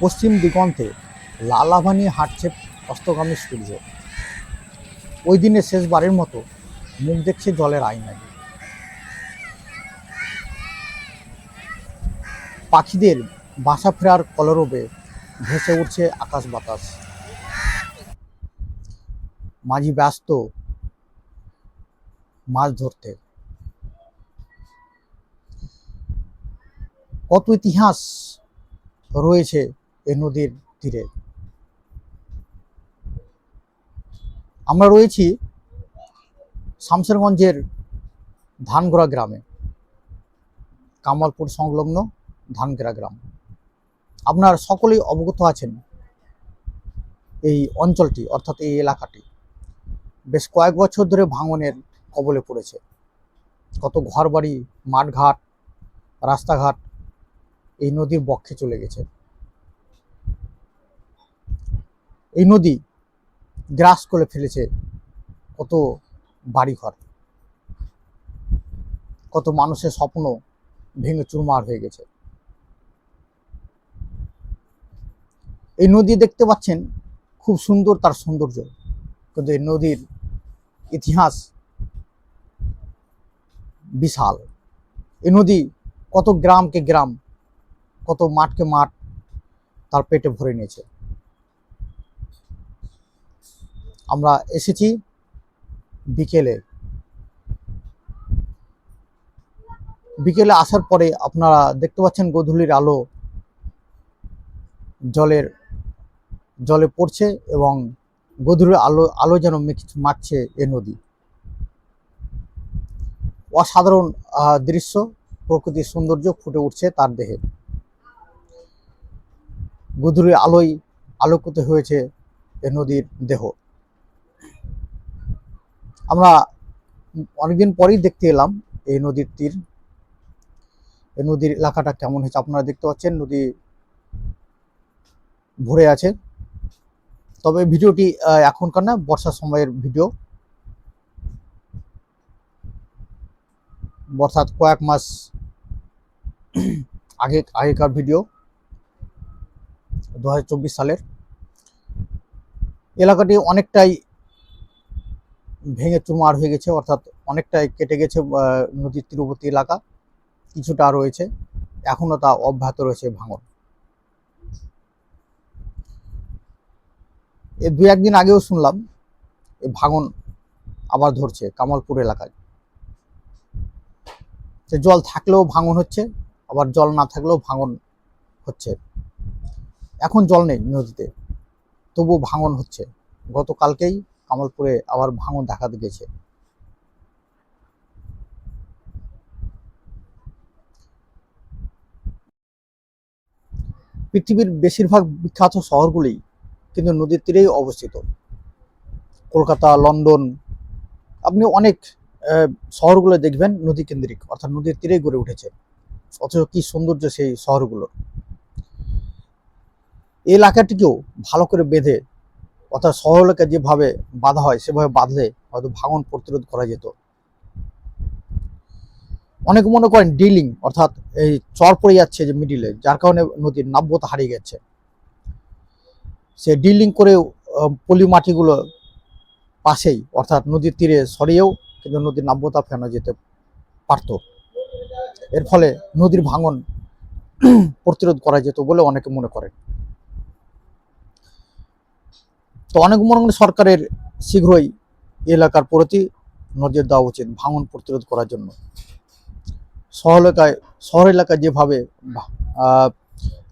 পশ্চিম দিগন্তে লালাভা নিয়ে হাঁটছে অস্তগামী সূর্য। ওই দিনে শেষবারের মতো মুখ দেখছে জলের আয়নায়। পাখিদের বাসা ফেরার কলরবে ভেসে উঠছে আকাশ বাতাস। মাঝি ব্যস্ত মাছ ধরতে। কত ইতিহাস রয়েছে এ নদীর তীরে। আমরা রয়েছি শামসেরগঞ্জের ধানগড়া গ্রামে। কামালপুর সংলগ্ন ধানগড়া গ্রাম। আপনার সকলেই অবগত আছেন এই অঞ্চলটি, অর্থাৎ এই এলাকাটি। বেশ কয়েক বছর ধরে ভাঙনের কবলে পড়েছে। কত ঘরবাড়ি, মাঠঘাট, রাস্তাঘাট এই নদীর বক্ষে চলে গেছে। এই নদী গ্রাস করে ফেলেছে কত বাড়িঘর, কত মানুষের স্বপ্ন ভেঙে চুরমার হয়ে গেছে। এই নদী দেখতে পাচ্ছেন খুব সুন্দর তার সৌন্দর্য, কিন্তু এই নদীর ইতিহাস বিশাল। এই নদী কত গ্রামকে গ্রাম, কত মাঠকে মাঠ তার পেটে ভরে নিয়েছে। আমরা এসেছি বিকেলে। বিকেলে আসার পরে আপনারা দেখতে পাচ্ছেন গোধূলির আলো জলের, জলে পড়ছে এবং গোধূলির আলো আলো যেন মেখ- মাখছে এ নদী। অসাধারণ দৃশ্য, প্রকৃতির সৌন্দর্য ফুটে উঠছে তার দেহে। গোধূলির আলোয় আলোকিত হয়েছে এ নদীর দেহ। আমরা অনেকদিন পরেই দেখতে এলাম এই নদীর তীর। এই নদীর এলাকাটা কেমন হয়েছে আপনারা দেখতে পাচ্ছেন, নদী ভরে আছে। তবে ভিডিওটি এখনকার না, বর্ষার সময়ের ভিডিও। বর্ষার কয়েক মাস আগে, আগেকার ভিডিও, দু হাজার চব্বিশ সালের। এলাকাটি অনেকটাই ভেঙে চুমার হয়ে গেছে, অর্থাৎ অনেকটাই কেটে গেছে নদীর তীরবর্তী এলাকা। কিছুটা রয়েছে, এখনও তা অব্যাহত রয়েছে ভাঙন। এ দু একদিন আগেও শুনলাম এই ভাঙন আবার ধরছে কামালপুর এলাকায়। যে জল থাকলেও ভাঙন হচ্ছে, আবার জল না থাকলেও ভাঙন হচ্ছে। এখন জল নেই নদীতে তবু ভাঙন হচ্ছে। গতকালকেই কামালপুরে আবার ভাঙন দেখা গেছে। পৃথিবীর বেশিরভাগ বিখ্যাত শহরগুলি কিন্তু নদীর তীরেই অবস্থিত। কলকাতা, লন্ডন, আপনি অনেক শহরগুলো দেখবেন নদী কেন্দ্রিক অর্থাৎ নদীর তীরেই গড়ে উঠেছে। অথচ কি সৌন্দর্য সেই শহরগুলোর। এলাকাটিকেও ভালো করে বেঁধে অর্থাৎ শহর এলাকা যেভাবে বাঁধা হয়, সেভাবে বাঁধলে হয়তো ভাঙন প্রতিরোধ করা যেত। অনেকে মনে করেন ডিলিং, অর্থাৎ এই চর পড়ে যাচ্ছে যে মিডিলে যার কারণে নদীর নাব্যতা হারিয়ে গেছে। সে ডিলিং করে পলি মাটিগুলো পাশেই, অর্থাৎ নদীর তীরে সরিয়েও কিন্তু নদীর নাব্যতা ফেরানো যেতে পারত। এর ফলে নদীর ভাঙন প্রতিরোধ করা যেত বলে অনেকে মনে করেন। তো অনেক মনে সরকারের শীঘ্রই এলাকার প্রতি নজর দেওয়া উচিত ভাঙন প্রতিরোধ করার জন্য। শহর এলাকায় শহর এলাকায় যেভাবে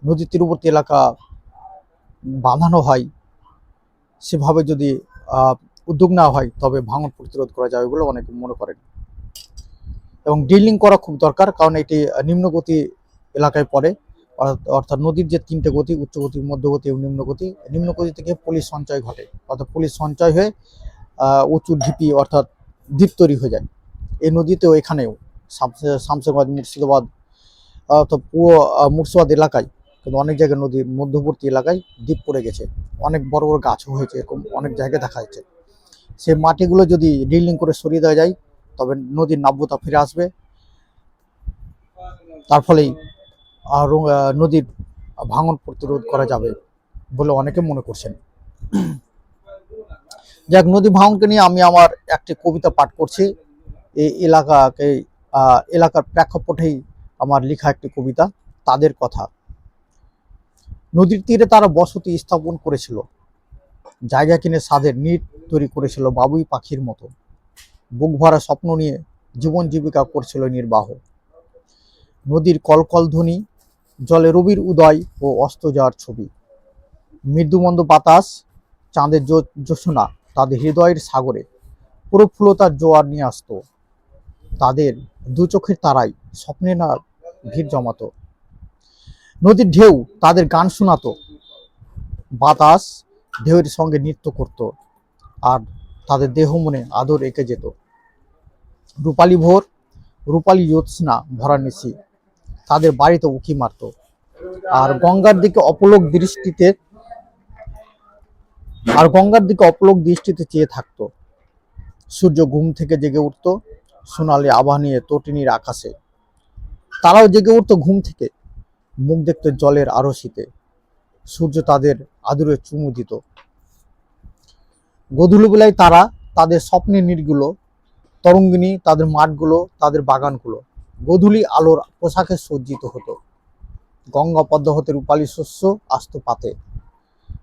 নদীর তীরবর্তী এলাকা বাঁধানো হয়, সেভাবে যদি উদ্যোগ নেওয়া হয়, তবে ভাঙন প্রতিরোধ করা যাবে বলে অনেকে মনে করেন। এবং ডিলিং করা খুব দরকার, কারণ এটি নিম্নগতি এলাকায় পড়ে। অর্থাৎ- অর্থাৎ নদীর যে তিনটে গতি, উচ্চ গতি, মধ্যগতি এবং নিম্নগতি নিম্নগতি থেকে পলিশ সঞ্চয় ঘটে। অর্থাৎ পলিশ সঞ্চয় হয়ে উঁচু ঢিপি অর্থাৎ দ্বীপ তৈরি হয়ে যায়। এই নদীতেও এখানেও শামসে- শামসেরগঞ্জ মুর্শিদাবাদ তো পুরো মুর্শিদাবাদ এলাকায়, কিন্তু অনেক জায়গায় নদীর মধ্যবর্তী এলাকায় দ্বীপ পড়ে গেছে। অনেক বড় বড় গাছও হয়েছে, এরকম অনেক জায়গায় দেখা যাচ্ছে। সেই মাটিগুলো যদি ড্রিলিং করে সরিয়ে দেওয়া যায়, তবে নদীর নাব্যতা ফিরে আসবে। তার ফলেই নদীর ভাঙন প্রতিরোধ করা যাবে বলে অনেকে মনে করছেন। যাক, নদী ভাঙনকে নিয়ে আমি আমার একটি কবিতা পাঠ করছি। এই এলাকাকে এলাকার প্রেক্ষাপটেই আমার লেখা একটি কবিতা, তাদের কথা। নদীর তীরে তারা বসতি স্থাপন করেছিল। জায়গা কিনে সাদের নিট তৈরি করেছিল বাবুই পাখির মতো। বুক ভরা স্বপ্ন নিয়ে জীবন জীবিকা করছিল নির্বাহ। নদীর কলকল ধ্বনি জলে রবির উদয় ও অস্ত যাওয়ার ছবি। মৃদুমন্দ বাতাস, চাঁদের জ্যোৎস্না, তাদের হৃদয়ের সাগরে। প্রফুল্লতার জোয়ার নিয়ে আসতো। তাদের দু চোখের তারাই স্বপ্নে না, ভিড় জমাতো। নদীর ঢেউ তাদের গান শোনাতো। বাতাস ঢেউয়ের সঙ্গে নৃত্য করত আর তাদের দেহ মনে আদর এঁকে যেত। রূপালী ভোর, রূপালী জ্যোৎস্না ভরা নিশি। তাদের বাড়িতে উকি মারত। আর গঙ্গার দিকে অপলোক দৃষ্টিতে, আর গঙ্গার দিকে অপলোক দৃষ্টিতে চেয়ে থাকতো। সূর্য ঘুম থেকে জেগে উঠতো, সোনালি আভা নিয়ে তটিনীর আকাশে। তারাও জেগে উঠতো ঘুম থেকে, মুখ দেখতো জলের আরশিতে। সূর্য তাদের আদুরে চুমু দিত। গধুলি বেলায় তারা তাদের স্বপ্নের নীড়গুলো তরঙ্গিনী, তাদের মাঠগুলো, তাদের বাগানগুলো গধূলি আলোর পোশাকে সজ্জিত হতো। গঙ্গা পদ্ম হতে রূপালী শস্য আস্ত পাতে।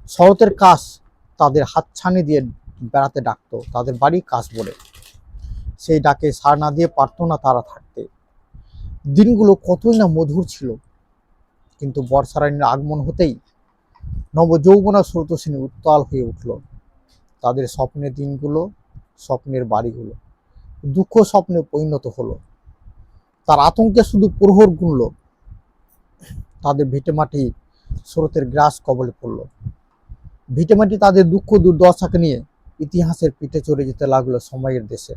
শরতের কাশ তাদের হাতছানি দিয়ে বেড়াতে ডাকতো, তাদের বাড়ি কাশ বলে। সেই ডাকে সার না দিয়ে পারতো না তারা থাকতে। দিনগুলো কতই না মধুর ছিল। কিন্তু বর্ষারানীর আগমন হতেই নবযৌবনা স্রোতসিনী উত্তাল হয়ে উঠল। তাদের স্বপ্নের দিনগুলো, স্বপ্নের বাড়িগুলো, দুঃখ স্বপ্নে পরিণত হলো। তার আতঙ্কে শুধু প্রহর গুনল। তাদের ভিটেমাটি স্রোতের গ্রাস কবলে পড়ল। ভিটেমাটি তাদের দুঃখ দুর্দশাকে নিয়ে ইতিহাসের পিঠে চড়ে যেতে লাগল সময়ের দেশে।